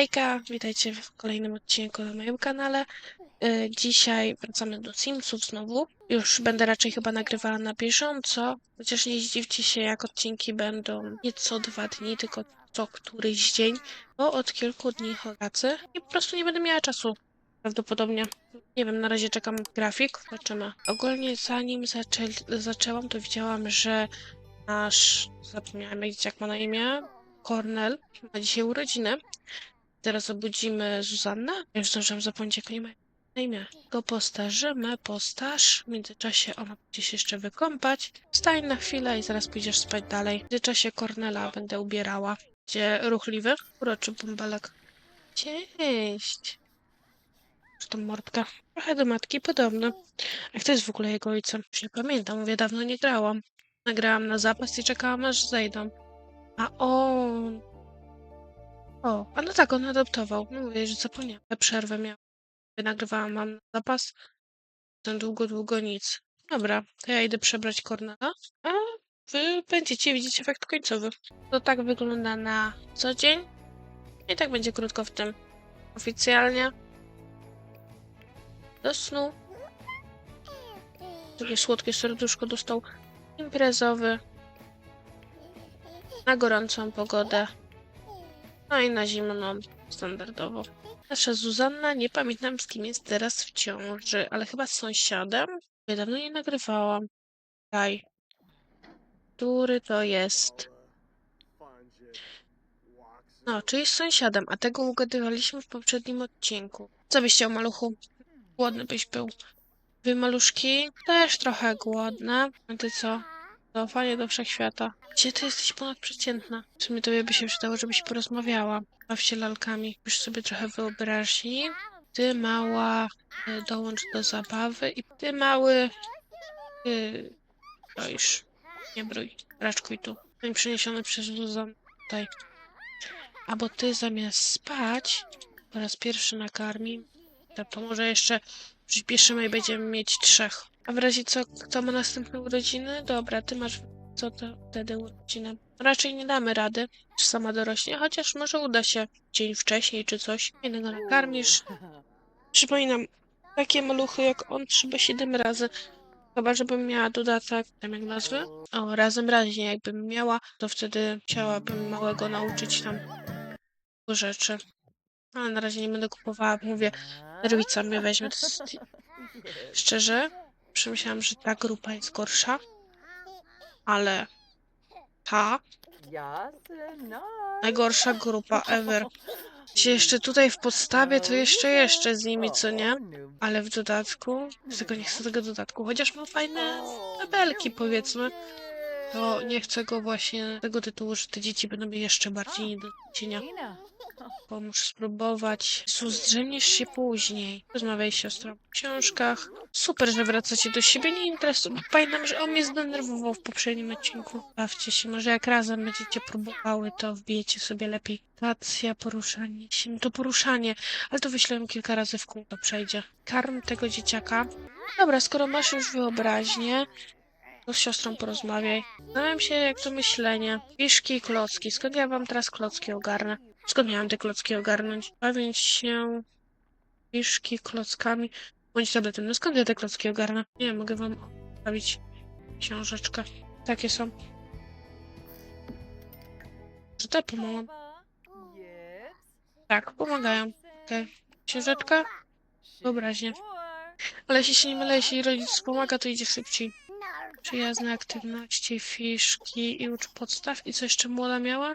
Hejka, witajcie w kolejnym odcinku na moim kanale. Y, Dzisiaj wracamy do Simsów znowu. Już będę raczej chyba nagrywała na bieżąco, chociaż nie zdziwcie się, jak odcinki będą nie co dwa dni, tylko co któryś dzień, bo od kilku dni choracy i po prostu nie będę miała czasu. Prawdopodobnie. Nie wiem, na razie czekam grafik, zobaczymy. Ogólnie zanim zaczę zaczęłam, to widziałam, że nasz, zapomniałam jak ma na imię, Kornel ma dzisiaj urodziny. Teraz obudzimy Zuzannę. Ja już zdążyłam zapomnieć, jak oni mają na imię. Go postarzymy, postaż. W międzyczasie ona będzie się jeszcze wykąpać. Wstań na chwilę i zaraz pójdziesz spać dalej. W międzyczasie Kornela będę ubierała. Gdzie ruchliwy, uroczy bąbelek. Cześć. Tą mordkę. Trochę do matki podobno. A kto jest w ogóle jego ojcem? Już nie pamiętam, mówię, dawno nie grałam. Nagrałam na zapas i czekałam aż zejdą. A on. O, a no tak, on adoptował. No mówię, że zapomniałam. Przerwę miałam. Nagrywałam, mam zapas. Ten długo, długo nic. Dobra, to ja idę przebrać Kornela. A wy będziecie widzieć efekt końcowy. To tak wygląda na co dzień. I tak będzie krótko w tym. Oficjalnie. Do snu. Takie słodkie serduszko dostał imprezowy na gorącą pogodę, no i na zimną standardowo. Nasza Zuzanna, nie pamiętam z kim jest teraz w ciąży, ale chyba z sąsiadem. Ja dawno nie nagrywałam. Daj. Który to jest? No, czyli z sąsiadem, a tego ugadywaliśmy w poprzednim odcinku. Co byś chciał, maluchu? Głodny byś był. Wy, maluszki? Też trochę głodne. A ty co? Zaufanie do wszechświata. Gdzie ty jesteś ponadprzeciętna? W sumie tobie by się przydało, żebyś porozmawiała. Baw się lalkami. Już sobie trochę wyobraźni. Ty mała, y, dołącz do zabawy i ty mały, ty broisz. Nie brój. Raczkuj tu. I przeniesiony przez Zuzan tutaj. Albo ty zamiast spać, po raz pierwszy nakarmi, to może jeszcze przyspieszymy i będziemy mieć trzech. A w razie co, kto ma następne urodziny? Dobra, ty masz co to wtedy urodzinę. Raczej nie damy rady, czy sama dorośnie, chociaż może uda się dzień wcześniej czy coś. Jednego nakarmisz. Przypominam, takie maluchy jak on trzeba siedem razy. Chyba, żebym miała dodatek, tam jak nazwy. O, razem raźnie jakbym miała, to wtedy chciałabym małego nauczyć tam rzeczy. Ale na razie nie będę kupowała, mówię, nerwica mnie weźmie. To jest... Szczerze, przemyślałam, że ta grupa jest gorsza, ale ta najgorsza grupa ever. Się jeszcze tutaj w podstawie, to jeszcze jeszcze z nimi, co nie? Ale w dodatku, z tego nie chcę tego dodatku, chociaż ma fajne tabelki, powiedzmy, to nie chcę go właśnie tego tytułu, że te dzieci będą jeszcze bardziej nie do cienia. Pomóż spróbować. Jezu, zdrzemniesz się później. Rozmawiaj z siostrą o książkach. Super, że wracacie do siebie. Nie interesuje. bo Pamiętam, że on mnie zdenerwował w poprzednim odcinku. Bawcie się. Może jak razem będziecie próbowały, to wbijecie sobie lepiej. Stacja, poruszanie się. To poruszanie. Ale to wyślę kilka razy w kół. To przejdzie. Karm tego dzieciaka. Dobra, skoro masz już wyobraźnię, to z siostrą porozmawiaj. Zastanawiam się, jak to myślenie. Fiszki i klocki. Skąd ja wam teraz klocki ogarnę? Skąd miałam te klocki ogarnąć? Bawić się fiszki klockami bądź tabletem. No skąd ja te klocki ogarnę? Nie mogę wam bawić książeczkę. Takie są. Że te pomogą. Tak, pomagają. Okej. Książeczka? Wyobraźnie. Ale jeśli się nie mylę, jeśli rodzic pomaga, to idzie szybciej. Przyjazne aktywności, fiszki i ucz podstaw. I co jeszcze młoda miała?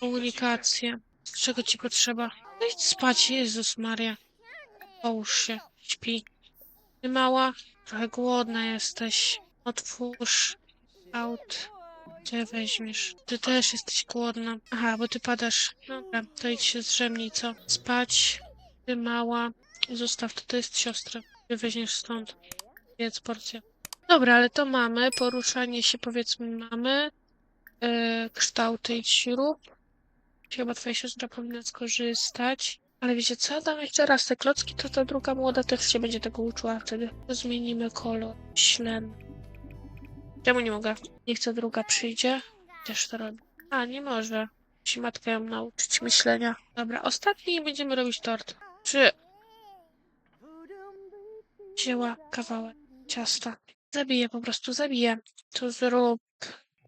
Komunikację. Czego ci potrzeba? No idź spać, Jezus Maria. Połóż się, śpi. Ty mała, trochę głodna jesteś. Otwórz aut. Gdzie weźmiesz? Ty też jesteś głodna. Aha, bo ty padasz. Dobra, to idź się zrzemnij, co? Spać. Ty mała. Zostaw to, to jest siostra. Ty weźmiesz stąd. Jedz porcję. Dobra, ale to mamy. Poruszanie się powiedzmy mamy. Yy, kształty i śrub. Chyba twoja siostra powinna skorzystać. Ale wiecie co? Dam jeszcze raz te klocki, to ta druga młoda też się będzie tego uczyła wtedy. Zmienimy kolor. Ślen. Czemu nie mogę? Niech ta druga przyjdzie. Też to robi. A, nie może. Musi matka ją nauczyć myślenia. Dobra, ostatni będziemy robić tort. Czy wzięła kawałek ciasta? Zabiję, po prostu zabiję. To zrób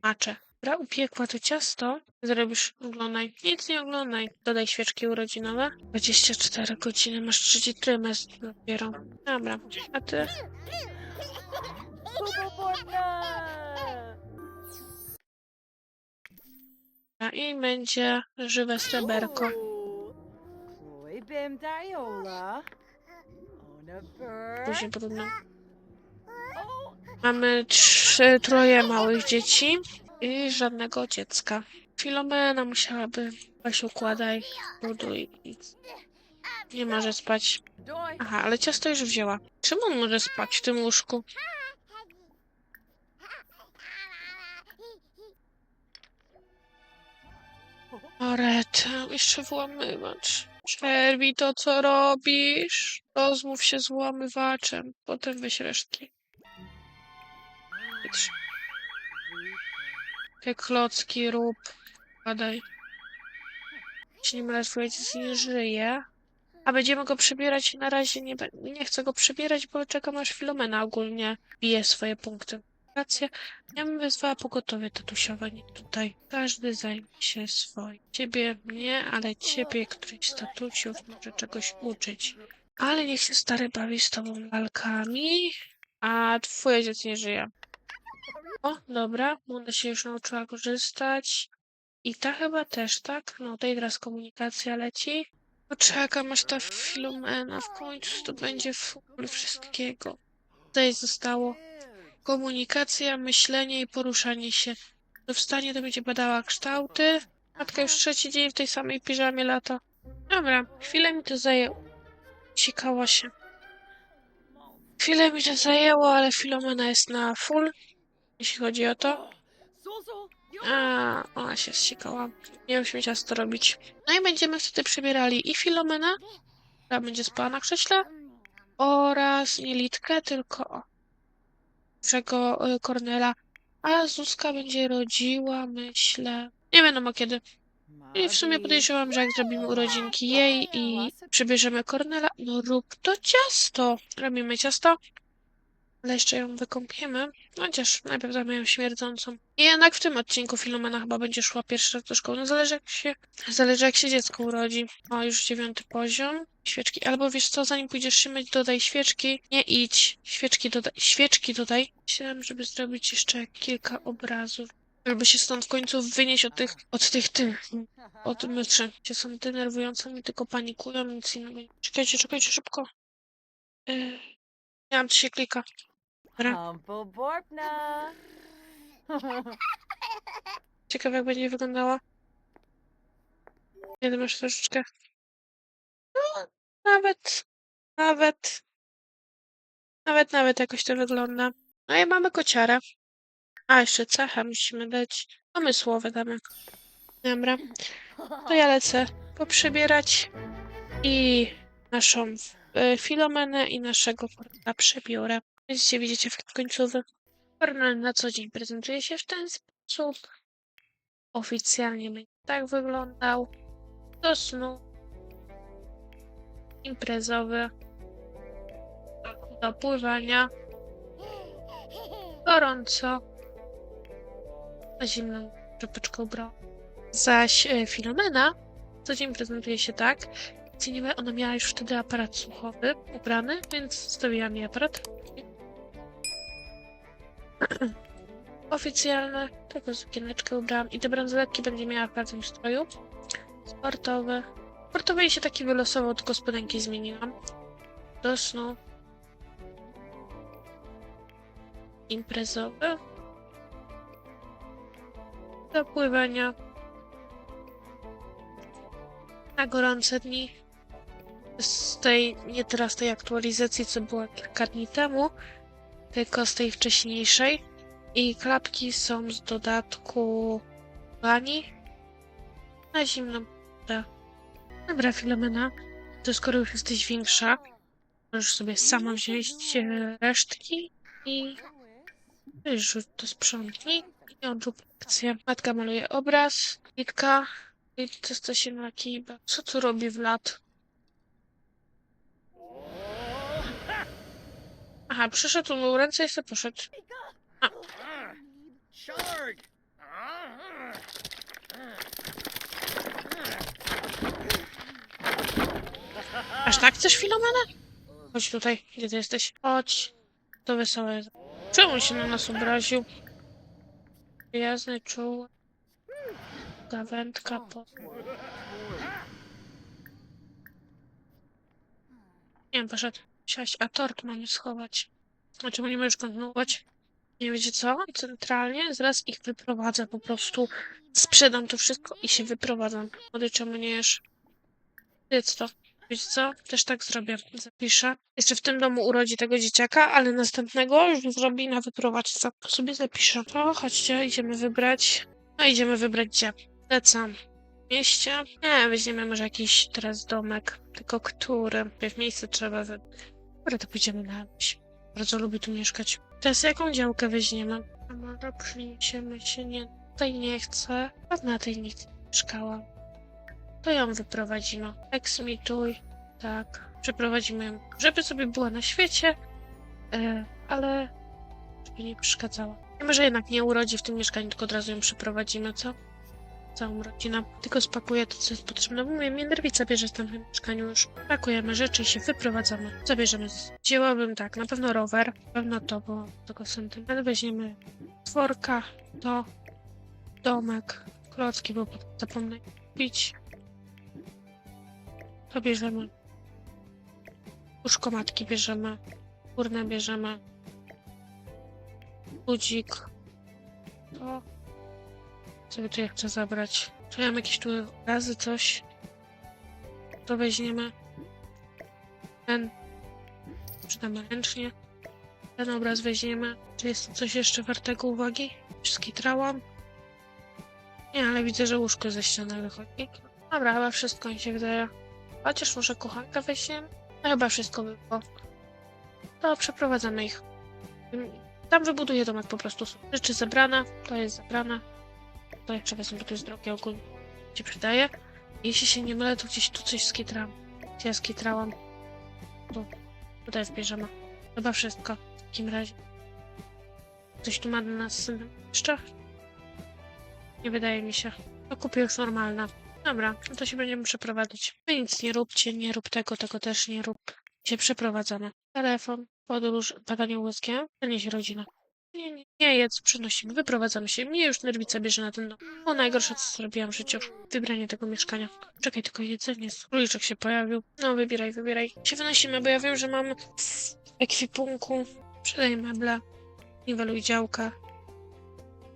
macze. Dobra, upiekła to ciasto. Zrobisz, oglądaj. Nic nie oglądaj. Dodaj świeczki urodzinowe. 24 godziny, masz trzeci trymestr dopiero. Dobra, a ty? A i będzie żywe sreberko. Później podobno. Mamy trzy, troje małych dzieci i żadnego dziecka. Filomena musiałaby weź układaj, buduj nie może spać. Aha, ale ciasto już wzięła. Czemu on może spać w tym łóżku? Oreta, jeszcze włamywacz. Przerwij to, co robisz. Rozmów się z włamywaczem. Potem weź resztki. Patrz. Te klocki rób. Badaj. Jeśli dziecko nie żyje. A będziemy go przebierać na razie nie, nie chcę go przebierać, bo czekam aż Filomena ogólnie bije swoje punkty. Rację. Ja bym wezwała pogotowie tatusiowe, nie tutaj. Każdy zajmie się swoim. Ciebie nie, ale ciebie któryś z tatusiów może czegoś uczyć. Ale niech się stary bawi z tobą lalkami, a twoje dziecko nie żyje. O, dobra, Munda się już nauczyła korzystać. I ta chyba też, tak? No, tej teraz komunikacja leci. Poczekam aż ta Filomena w końcu to będzie full wszystkiego. Tutaj zostało komunikacja, myślenie i poruszanie się. To wstanie to będzie badała kształty. Matka już trzeci dzień w tej samej piżamie lata. Dobra, chwilę mi to zajęło. Sikała się. Chwilę mi to zajęło, ale Filomena jest na full, jeśli chodzi o to. A, ona się zsikała. Nie musimy ciasto robić. No i będziemy wtedy przebierali i Filomena, która będzie spała na krześle, oraz nie Litkę, tylko o, czego y, Kornela. A Zuzka będzie rodziła, myślę. Nie wiadomo kiedy. I w sumie podejrzewam, że jak zrobimy urodzinki jej i przybierzemy Kornela, no rób to ciasto. Robimy ciasto, ale jeszcze ją wykąpiemy. Chociaż najpierw damy ją śmierdzącą. I jednak w tym odcinku Filomena chyba będzie szła pierwszy raz do szkoły. No zależy jak się, zależy jak się dziecko urodzi. O, już dziewiąty poziom. Świeczki. Albo wiesz co, zanim pójdziesz się myć, dodaj świeczki. Nie idź. Świeczki dodaj. Świeczki dodaj. Chciałem, żeby zrobić jeszcze kilka obrazów. Żeby się stąd w końcu wynieść od tych, od tych, tych, od myczy. Cię są denerwujące, mi tylko panikują, nic innego. Czekajcie, czekajcie, szybko. Yy, nie mam, się klika. Dobra. Humble Borpna. Ciekawe, jak będzie wyglądała. Nie masz troszeczkę. No, nawet, nawet, nawet, nawet jakoś to wygląda. No i mamy kociarę. A, jeszcze cechę musimy dać. Pomysłowe damy. Dobra. To ja lecę poprzebierać i naszą e, Filomenę i naszego Kornela przebiorę. Będziecie widzieć efekt końcowy. Kornel na co dzień prezentuje się w ten sposób. Oficjalnie będzie tak wyglądał. Do snu. Imprezowy. Do pływania. Gorąco. A zimną czapeczkę ubrał. Zaś e, Filomena co dzień prezentuje się tak. Nie ona miała już wtedy aparat słuchowy ubrany, więc zostawiła mi aparat. Oficjalne, tylko sukieneczkę ubrałam i te bransoletki będzie miała w każdym stroju. Sportowe. Sportowe jej się taki wylosował, tylko spodenki zmieniłam. Do snu. Imprezowe. Do pływania. Na gorące dni. Z tej, nie teraz tej aktualizacji, co była kilka dni temu, tylko z tej wcześniejszej. I klapki są z dodatku bani na zimną wodę. Dobra, Filomena, to skoro już jesteś większa, możesz sobie sama wziąć e, resztki i wyrzuć to sprzątnij i odrób akcję. Matka maluje obraz, Litka I to się na kiba. Co tu robi w lat? Aha, przyszedł, umył ręce i sobie poszedł. Charg! Aż tak chcesz Filomena? Chodź tutaj, gdzie ty jesteś? Chodź. To wesołe. Czemu się na nas obraził? Przyjazny, czuły. Gawędka po... Nie wiem, poszedł. Siaść, a tort mamy schować. Czemu nie możesz kontynuować? Nie wiecie co? Centralnie zaraz ich wyprowadzę po prostu. Sprzedam to wszystko i się wyprowadzam. Młody, czemu nie jesz? Jedz to. Wiecie co? Też tak zrobię. Zapiszę. Jeszcze w tym domu urodzi tego dzieciaka, ale następnego już zrobi na wyprowadzce. Sobie zapiszę. To chodźcie, idziemy wybrać. No idziemy wybrać gdzie? Lecam. W mieście? Nie, weźmiemy może jakiś teraz domek. Tylko który? W miejsce trzeba wybrać. Dobra, to pójdziemy na wieś. Bardzo lubię tu mieszkać. Teraz jaką działkę weźmiemy? A może przyniesiemy się nie... Tutaj nie chcę. A na tej nie chcę. Mieszkałam. To ją wyprowadzimy. Eksmituj. Tak. Przeprowadzimy ją, żeby sobie była na świecie, e, ale żeby nie przeszkadzała. I może jednak nie urodzi w tym mieszkaniu, tylko od razu ją przeprowadzimy, co? Całą rodzinę. Tylko spakuję to, co jest potrzebne. Bo mnie, nerwica bierze w tym mieszkaniu już. Pakujemy rzeczy i się wyprowadzamy. Zabierzemy. z- Wzięłabym tak, na pewno rower, na pewno to, bo tego sentyment. Weźmiemy tworka, to, domek, klocki, bo zapomnę kupić. To bierzemy. Łóżko matki bierzemy. Górne bierzemy. Budzik. To. Co tu ja chcę zabrać? Czy ja mam jakieś tu razy coś? To weźmiemy. Ten. Przydamy ręcznie. Ten obraz weźmiemy. Czy jest coś jeszcze wartego uwagi? Wszystkie trałam. Nie, ale widzę, że łóżko ze ściany wychodzi. Dobra, chyba wszystko mi się wydaje. Chociaż może kochanka weźmiemy? No chyba wszystko było. To przeprowadzamy ich. Tam wybuduję domek po prostu. Rzeczy zebrane, to jest zebrane. Jak przewezmę, bo to jest drogie ogólnie. Ci przydaje. Jeśli się nie mylę, to gdzieś tu coś skitrałam. Ja skitrałam? Tu. Tutaj zbierzemy. Chyba wszystko. W takim razie. Coś tu ma dla nas jeszcze? Nie wydaje mi się. To kupię już normalne. Dobra, no to się będziemy przeprowadzać. Wy nic nie róbcie, nie rób tego, tego też nie rób. Się przeprowadzamy. Telefon, podróż, badanie łódzkie, przenieść rodzinę. Nie, nie, nie jedz, przynosimy, wyprowadzamy się. Mnie już nerwica bierze na ten dom. O najgorsze, co zrobiłam w życiu. Wybranie tego mieszkania. Czekaj, tylko jedzenie. Króliczek się pojawił. No, wybieraj, wybieraj. Się wynosimy, bo ja wiem, że mam w ekwipunku. Sprzedaj meble. Niweluj działkę.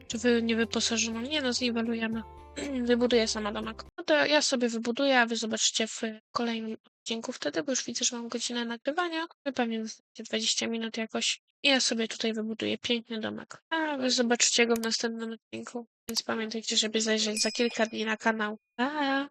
Czy wy nie wyposażoną? Nie no, zniwelujemy. Wybuduję sama domek. No to ja sobie wybuduję, a wy zobaczycie w kolejnym odcinku wtedy, bo już widzę, że mam godzinę nagrywania. Pewnie zostacie 20 minut jakoś. I ja sobie tutaj wybuduję piękny domek. A wy zobaczycie go w następnym odcinku. Więc pamiętajcie, żeby zajrzeć za kilka dni na kanał. Pa!